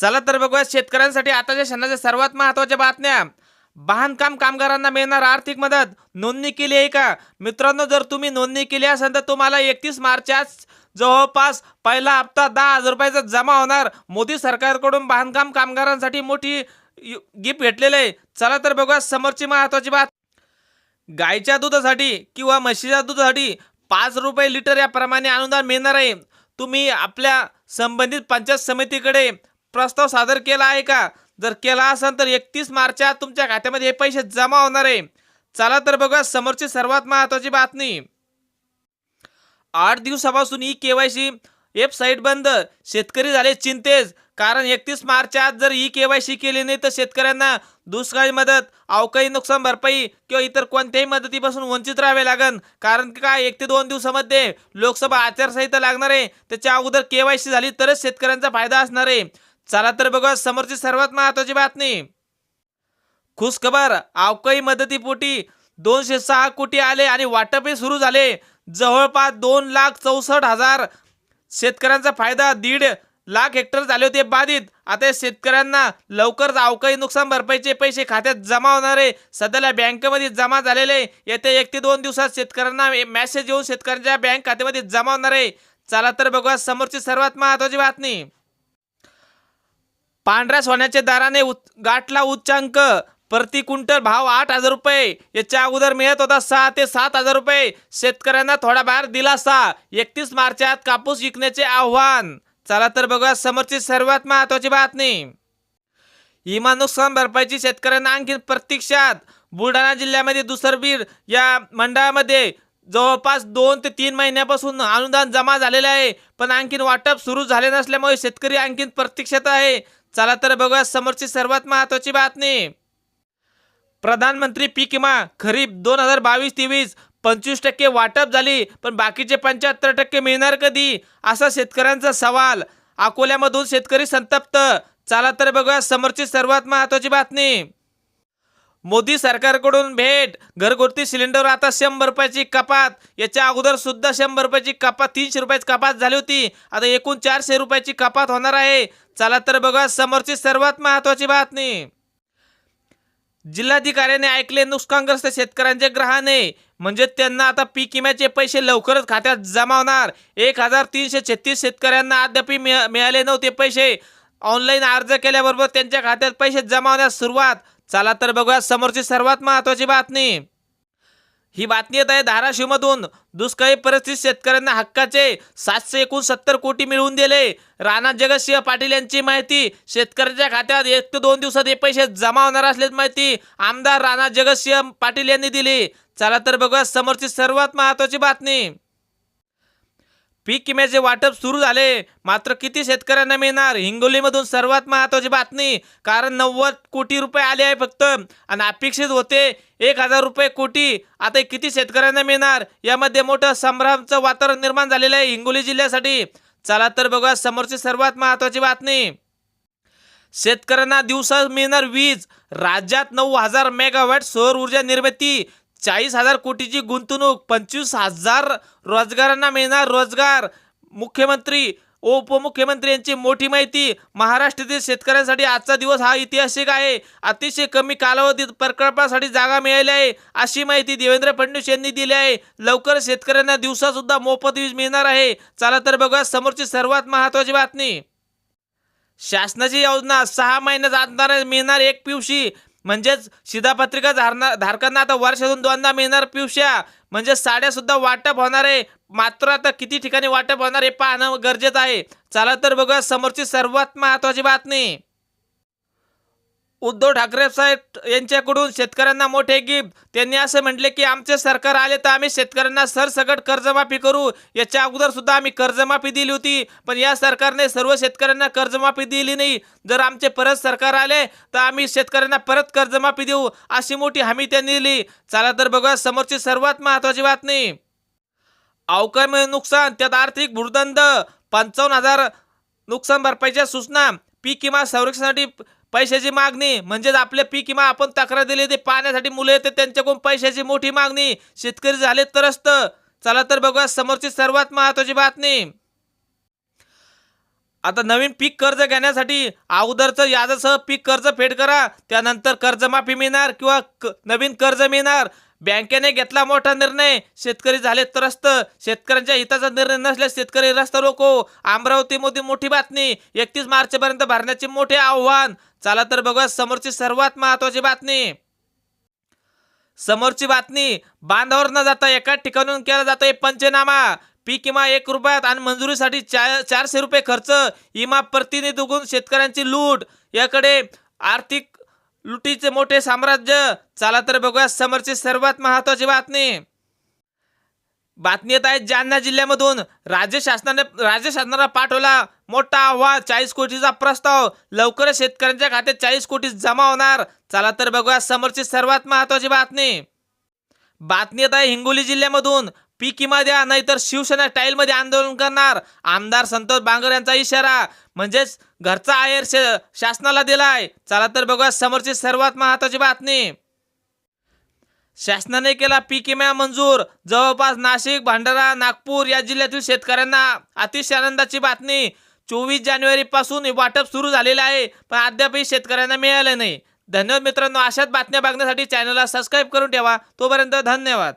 चला तर बघूया शेतकऱ्यांसाठी आताच्या क्षणाच्या सर्वात महत्त्वाच्या बातम्या. बांधकाम कामगारांना मिळणार आर्थिक मदत. नोंदणी केली आहे का? मित्रांनो जर तुम्ही नोंदणी केली असेल तर तुम्हाला एकतीस मार्चास जवळपास पहिला हप्ता दहा हजार रुपयाचा जमा होणार. मोदी सरकारकडून बांधकाम कामगारांसाठी मोठी गिफ्ट भेटलेले आहे. चला तर बघूया समोरची महत्वाची बात. गायच्या दुधासाठी किंवा म्हशीच्या दुधासाठी पाच रुपये लिटर याप्रमाणे अनुदान मिळणार आहे. तुम्ही आपल्या संबंधित पंचायत समितीकडे प्रस्ताव सादर केला आहे का? जर केला असेल तर एकतीस मार्चात तुमच्या खात्यामध्ये हे पैसे जमा होणार आहे. चला तर बघा समोरची सर्वात महत्वाची बातमी. आठ दिवसापासून ई केवायसी सी वेबसाईट बंद. शेतकरी झाले चिंतेज. कारण एकतीस मार्चात जर ई के वाय सी केली नाही तर शेतकऱ्यांना दुष्काळी मदत अवकाळी नुकसान भरपाई किंवा इतर कोणत्याही मदतीपासून वंचित राहावे लागेल कारण की काय? एक ते दोन दिवसामध्ये लोकसभा आचारसंहिता लागणार आहे. त्याच्या अगोदर के वाय सी झाली तरच शेतकऱ्यांचा फायदा असणार आहे. चला तर बघा समोरची सर्वात महत्वाची बातमी. खुशखबर अवकाळी मदतीपोटी दोनशे सहा कोटी आले आणि वाटपही सुरू झाले. जवळपास दोन लाख चौसष्ट हजार शेतकऱ्यांचा फायदा दीड लाख हेक्टर झाले होते बाधित. आता शेतकऱ्यांना लवकर अवकाळी नुकसान भरपाईचे पैसे खात्यात जमा होणारे. सध्याला बँकेमध्ये जमा झालेले येत्या एक ते दोन दिवसात शेतकऱ्यांना मेसेज येऊन शेतकऱ्यांच्या बँक खात्यामध्ये जमा होणार आहे. चला तर बघूया समोरची सर्वात महत्वाची बातमी. पांढऱ्या सोन्याच्या दराने उच- गाठला उच्चांक. प्रति क्विंटल भाव आठ हजार रुपये. याच्या अगोदर मिळत होता सहा ते सात हजार रुपये. शेतकऱ्यांना थोडा बाहेर दिलासा. एकतीस मार्चात कापूस विकण्याचे आव्हान. चला तर बघूया समोरची सर्वात महत्वाची बातमी. विमा नुकसान भरपाईची शेतकऱ्यांना आणखी प्रतीक्षात. बुलढाणा जिल्ह्यामध्ये दुसरबीर या मंडळामध्ये जवळपास दोन ते तीन महिन्यापासून अनुदान जमा झालेले आहे. पण आणखीन वाटप सुरू झाले नसल्यामुळे शेतकरी आणखीन प्रतीक्षेत आहे. चला तर बघूया समोरची सर्वात महत्वाची बातमी. प्रधानमंत्री पीक विमा खरीप दोन हजार बावीस तेवीस पंचवीस टक्के वाटप झाली पण बाकीचे पंच्याहत्तर टक्के मिळणार कधी? असा शेतकऱ्यांचा सवाल. अकोल्यामधून शेतकरी संतप्त. चला तर बघूया समोरची सर्वात महत्वाची बातमी. मोदी सरकारकडून भेट. घरगुती सिलेंडर आता शंभर रुपयाची कपात. याच्या अगोदर सुद्धा शंभर रुपयाची कपात तीनशे रुपयाची कपात झाली होती. आता एकूण चारशे रुपयाची कपात होणार आहे. चला तर बघा समोरची सर्वात महत्वाची बातमी. जिल्हाधिकाऱ्याने ऐकले नुकसानग्रस्त शेतकऱ्यांचे ग्रहाने म्हणजे त्यांना आता पीक विम्याचे पैसे लवकरच खात्यात जमा होणार. एक हजार तीनशे छत्तीस शेतकऱ्यांना अद्याप मिळाले नव्हते पैसे. ऑनलाईन अर्ज केल्याबरोबर त्यांच्या खात्यात पैसे जमा होण्यास सुरुवात. चला तर बघूया समोरची सर्वात महत्वाची बातमी. ही बातमी येत आहे धाराशिवमधून. दुष्काळी परिस्थितीत शेतकऱ्यांना हक्काचे सातशे एकोणसत्तर कोटी मिळवून दिले. राणा जगतसिंह पाटील यांची माहिती. शेतकऱ्यांच्या खात्यात एक ते दोन दिवसात हे पैसे जमा होणार असल्याची माहिती आमदार राणा जगतसिंह पाटील यांनी दिली. चला तर बघूया समोरची सर्वात महत्वाची बातमी. पीक विम्याचे वाटप सुरू झाले. मात्र किती शेतकऱ्यांना मिळणार? हिंगोलीमधून सर्वात महत्वाची बातमी कारण नव्वद कोटी रुपये आले आहे फक्त. आणि अपेक्षित होते एक हजार रुपये कोटी. आता किती शेतकऱ्यांना मिळणार? यामध्ये मोठं संभ्रमचं वातावरण निर्माण झालेलं आहे हिंगोली जिल्ह्यासाठी. चला तर बघा समोरची सर्वात महत्वाची बातमी. शेतकऱ्यांना दिवसा मिळणार वीज. राज्यात नऊ हजार मेगावॅट सौर ऊर्जा निर्मिती. चाळीस हजार कोटीची गुंतवणूक पंचवीस हजार रोजगारांना मिळणार रोजगार. मुख्यमंत्री व उपमुख्यमंत्री यांची मोठी माहिती महाराष्ट्रातील शेतकऱ्यांसाठी आजचा दिवस हा ऐतिहासिक आहे. अतिशय कमी कालावधीत प्रकल्पासाठी जागा मिळाली आहे अशी माहिती देवेंद्र फडणवीस यांनी दिली आहे. लवकर शेतकऱ्यांना दिवसासुद्धा मोफत वीज मिळणार आहे. चला तर बघा समोरची सर्वात महत्वाची बातमी. शासनाची योजना सहा महिन्यात आणणार मिळणार एक पिवशी. म्हणजेच शिधापत्रिका धारणार धारकांना आता वर्षातून दोनदा मिळणार पिवश्या. म्हणजे साड्यासुद्धा वाटप होणार आहे. मात्र आता किती ठिकाणी वाटप होणार हे पाहणं गरजेचं आहे. चला तर बघूया समोरची सर्वात महत्वाची बातमी. उद्धव ठाकरे साहेब यांच्याकडून शेतकऱ्यांना मोठे गिफ्ट. त्यांनी असं म्हटले की आमचे सरकार आले तर आम्ही शेतकऱ्यांना सरसकट कर्जमाफी करू. याच्या अगोदर सुद्धा आम्ही कर्जमाफी दिली होती पण या सरकारने सर्व शेतकऱ्यांना कर्जमाफी दिली नाही. जर आमचे परत सरकार आले तर आम्ही शेतकऱ्यांना परत कर्जमाफी देऊ अशी मोठी हमी त्यांनी दिली. चला तर बघा समोरची सर्वात महत्वाची बातमी. अवकाळी नुकसान त्यात आर्थिक भूर्दंड पंचावन्न हजार नुकसान भरपाईच्या सूचना पीक किंवा संरक्षणासाठी पैशाची मागणी म्हणजेच आपले पीक विमा आपण तक्रार दिली ते पाहण्यासाठी मुलं येते त्यांच्याकडून पैशाची मोठी मागणी. शेतकरी झाले तरच तर चला तर बघूया समोरची सर्वात महत्वाची बातमी. आता नवीन पीक कर्ज घेण्यासाठी अगोदरचं याजासह पीक कर्ज फेड करा त्यानंतर कर्जमाफी मिळणार किंवा क- नवीन कर्ज मिळणार. बँकेने घेतला मोठा निर्णय. शेतकरी झाले त्रस्त. शेतकऱ्यांच्या हिताचा निर्णय नसल्यास शेतकरी रस्ता रोको. अमरावतीमध्ये मोठी बातमी. एकतीस मार्चपर्यंत भरण्याचे मोठे आव्हान. चला तर बघूया समोरची सर्वात महत्वाची बातमी. समोरची बातमी बांधावर न जाता एकाच ठिकाणून केला जातोय पंचनामा. पीक विमा एक रुपयात आणि मंजुरीसाठी चार चारशे रुपये खर्च. इमा प्रतिनिधी शेतकऱ्यांची लूट. याकडे आर्थिक लुटीचे मोठे साम्राज्य. चला तर बघूया समोरची सर्वात महत्वाची बातमी. बातमी येत आहे जालना जिल्ह्यामधून. राज्य शासनाने राज्य शासनाला पाठवला मोठा आव्हान चाळीस कोटीचा प्रस्ताव. लवकरच शेतकऱ्यांच्या खात्यात चाळीस कोटी जमा होणार. चला तर बघूया समोरची सर्वात महत्वाची बातमी. बातमी येत आहे हिंगोली जिल्ह्यामधून. पीक द्या नाहीतर शिवसेना स्टाईलमध्ये आंदोलन करणार. आमदार संतोष बांगर यांचा इशारा. म्हणजेच घरचा आयर शासनाला दिलाय. चला तर बघूया समोरची सर्वात महत्वाची बातमी. शासनाने केला पीक विमा मंजूर. जवळपास नाशिक भंडारा नागपूर या जिल्ह्यातील शेतकऱ्यांना अतिशय आनंदाची बातमी. चोवीस जानेवारी पासून वाटप सुरू झालेलं आहे पण अद्यापही शेतकऱ्यांना मिळालं नाही. धन्यवाद मित्रांनो. अशाच बातम्या बघण्यासाठी चॅनलला सबस्क्राईब करून ठेवा. तोपर्यंत धन्यवाद.